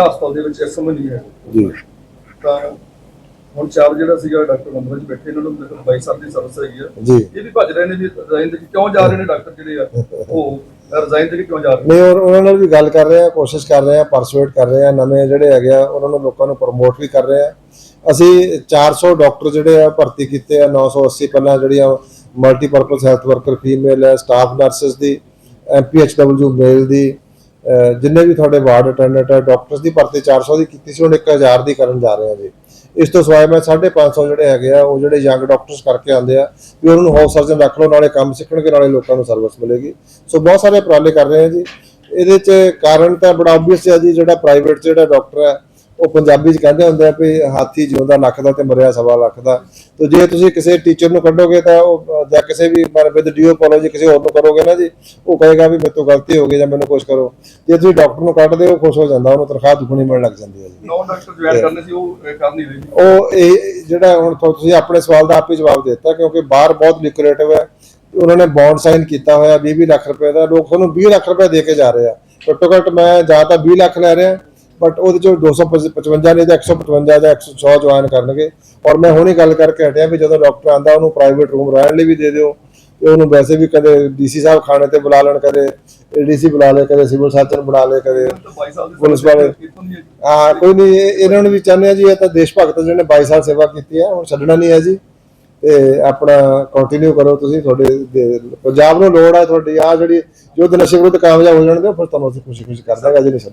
ਜ਼ਿਲ੍ਹਾ ਹਸਪਤਾਲ ਦੇ ਵਿੱਚ ਇਸ ਸਮੇਂ ਨਹੀਂ ਹੈ। ਜੀ। ਤਾਂ ਹੁਣ ਚਾਰ ਜਿਹੜਾ ਸੀਗਾ ਡਾਕਟਰ ਅੰਦਰ ਵਿੱਚ ਬੈਠੇ ਇਹਨਾਂ ਨੂੰ ਕੋਲ 22 ਸਾਲ ਦੀ ਸਰਵਿਸ ਹੈਗੀ ਆ। ਜੀ। ਇਹ ਵੀ ਭੱਜ ਰਹੇ ਨੇ ਵੀ ਰਜ਼ਾਈਨ ਦੇ ਕਿਉਂ ਜਾ ਰਹੇ ਨੇ ਡਾਕਟਰ ਜਿਹੜੇ ਆ ਉਹ ਰਜ਼ਾਈਨ ਦੇ ਕਿਉਂ ਜਾ ਰਹੇ ਨੇ? ਔਰ ਉਹਨਾਂ ਨਾਲ ਵੀ ਗੱਲ ਕਰ ਰਹੇ ਆ ਕੋਸ਼ਿਸ਼ ਕਰ ਰਹੇ ਆ ਪਰਸੂਏਟ ਕਰ ਰਹੇ ਆ ਨਵੇਂ ਜਿਹੜੇ ਹੈਗੇ ਆ ਉਹਨਾਂ ਨੂੰ ਲੋਕਾਂ ਨੂੰ ਪ੍ਰਮੋਟ ਵੀ ਕਰ ਰਹੇ ਆ। ਅਸੀਂ 400 ਡਾਕਟਰ ਜਿਹੜੇ ਆ ਭਰਤੀ ਕੀਤੇ ਆ 980 ਪਹਿਲਾਂ ਜਿਹੜੀਆਂ ਮਲਟੀਪਰਪਸ ਹੈਲਥ ਵਰਕਰ ਫੀਮੇਲ ਹੈ ਸਟਾਫ ਨਰਸਸ ਦੀ ਐਮਪੀਐਚਡਬਲਯੂ ਮੇਲ ਦੀ ਜਿੰਨੇ ਵੀ ਤੁਹਾਡੇ ਵਾਰਡ ਅਟੈਂਡੈਂਟ ਹੈ ਡਾਕਟਰਸ ਦੀ ਭਰਤੀ 400 ਦੀ ਕੀਤੀ ਸੀ, ਹੁਣ 1000 ਦੀ ਕਰਨ ਜਾ ਰਹੇ ਆ ਜੀ। ਇਸ ਤੋਂ ਸਿਵਾਏ ਮੈਂ 550 ਜਿਹੜੇ ਹੈਗੇ ਆ, ਉਹ ਜਿਹੜੇ ਯੰਗ ਡਾਕਟਰਸ ਕਰਕੇ ਆਉਂਦੇ ਆ, ਵੀ ਉਹਨਾਂ ਨੂੰ ਹਾਊਸ ਸਰਜਨ ਰੱਖ ਲਓ, ਨਾਲੇ ਕੰਮ ਸਿੱਖਣਗੇ, ਨਾਲੇ ਲੋਕਾਂ ਨੂੰ ਸਰਵਿਸ ਮਿਲੇਗੀ। ਸੋ ਬਹੁਤ ਸਾਰੇ ਉਪਰਾਲੇ ਕਰ ਰਹੇ ਆ ਜੀ। ਇਹਦੇ ਚ ਕਾਰਨ ਤਾਂ ਬੜਾ ਆਬਵੀਅਸ ਹੈ ਜੀ, ਜਿਹੜਾ ਪ੍ਰਾਈਵੇਟ ਜਿਹੜਾ ਡਾਕਟਰ ਹੈ ਉਹ ਪੰਜਾਬੀ ਚ ਕਹਿੰਦੇ ਹੁੰਦੇ ਆ ਵੀ ਹਾਥੀ ਜਿਉਂਦਾ ਲੱਖ ਦਾ ਤੇ ਮਰਿਆ ਸਵਾ ਲੱਖ ਦਾ। ਤੇ ਜੇ ਤੁਸੀਂ ਕਿਸੇ ਟੀਚਰ ਨੂੰ ਕੱਢੋਗੇ ਤਾਂ ਉਹ ਜਾਂ ਕਿਸੇ ਵੀ ਮਰ ਵਿਦ ਡੀਓਪੋਲੋਜੀ ਕਿਸੇ ਹੋਰ ਨੂੰ ਕਰੋਗੇ ਨਾ ਜੀ ਉਹ ਕਹੇਗਾ ਵੀ ਮੇਰੇ ਤੋਂ ਗਲਤੀ ਹੋ ਗਈ ਜਾਂ ਮੈਨੂੰ ਕੁਝ ਕਰੋ। ਜੇ ਤੁਸੀਂ ਡਾਕਟਰ ਨੂੰ ਕੱਢਦੇ ਹੋ ਖੁਸ਼ ਹੋ ਜਾਂਦਾ ਉਹਨੂੰ ਤਨਖਾਹ ਦੁੱਗਣੀ ਮਿਲਣ ਲੱਗ ਜਾਂਦੀ ਹੈ ਜੀ। ਨੌ ਡਾਕਟਰ ਜੁਆਇਨ ਕਰਨੇ ਸੀ ਉਹ ਕਰ ਨਹੀਂ ਰਹੇ ਉਹ ਇਹ ਜਿਹੜਾ ਹੁਣ ਤੁਸੀਂ ਆਪਣੇ ਸਵਾਲ ਦਾ ਆਪ ਹੀ ਜਵਾਬ ਦਿੱਤਾ ਕਿਉਂਕਿ ਬਾਹਰ ਬਹੁਤ ਲਿਕਰੇਟਿਵ ਹੈ। ਉਹਨਾਂ ਨੇ ਬੌਂਡ ਸਾਈਨ ਕੀਤਾ ਹੋਇਆ 20 ਲੱਖ ਰੁਪਏ ਦਾ ਲੋਕ ਤੁਹਾਨੂੰ 20 ਲੱਖ ਰੁਪਏ ਦੇ ਕੇ ਜਾ ਰਹੇ ਆ। ਘੱਟੋ ਘੱਟ ਮੈਂ ਜਾਂ ਤਾਂ 20 ਲੱਖ ਲੈ ਰਿਹਾ ਬਟ ਉਹਦੇ ਚੋਂ 255 ਨਹੀਂ ਤਾਂ 155 ਜਾਂ 100 ਜੁਆਇਨ ਕਰਨਗੇ। ਔਰ ਮੈਂ ਹੁਣੀ ਗੱਲ ਕਰਕੇ ਹਟਿਆ ਵੀ ਜਦੋਂ ਡਾਕਟਰ ਆਂਦਾ ਉਹਨੂੰ ਪ੍ਰਾਈਵੇਟ ਰੂਮ ਰਹਿਣ ਲਈ ਵੀ ਦੇ ਦਿਓ। ਤੇ ਉਹਨੂੰ ਵੈਸੇ ਵੀ ਕਦੇ ਡੀਸੀ ਸਾਹਿਬ ਖਾਣੇ ਤੇ ਬੁਲਾ ਲੈਣ, ਕਦੇ ਏਡੀਸੀ ਬੁਲਾ ਲੈ ਕਦੇ ਸਿਵਲ ਸਰਜਨ ਬੁਲਾ ਲੇ ਕਦੇ ਪੁਲਿਸ ਵਾਲੇ- ਹਾਂ, ਕੋਈ ਨਹੀਂ ਇਹਨਾਂ ਨੂੰ ਵੀ ਚਾਹੁੰਦੇ ਆ ਜੀ, ਇਹ ਤਾਂ ਦੇਸ਼ ਭਗਤ ਜਿਹਨੇ 22 ਸਾਲ ਸੇਵਾ ਕੀਤੀ ਹੈ ਹੁਣ ਛੱਡਣਾ ਨਹੀਂ ਹੈ ਜੀ। ਤੇ ਆਪਣਾ ਕੰਟੀਨਿਊ ਕਰੋ ਤੁਸੀਂ, ਤੁਹਾਡੇ ਪੰਜਾਬ ਨੂੰ ਲੋੜ ਹੈ ਤੁਹਾਡੀ ਆ ਜਿਹੜੀ ਯੁੱਧ ਨਸ਼ੇ ਵਿਰੁੱਧ ਕਾਮਯਾਬ ਹੋ ਜਾਣਗੇ, ਫਿਰ ਤੁਹਾਨੂੰ ਅਸੀਂ ਖੁਸ਼ੀ ਖੁਸ਼ੀ ਕਰ ਦਾਂਗੇ ਜੀ ਨਹੀਂ ਛੱਡ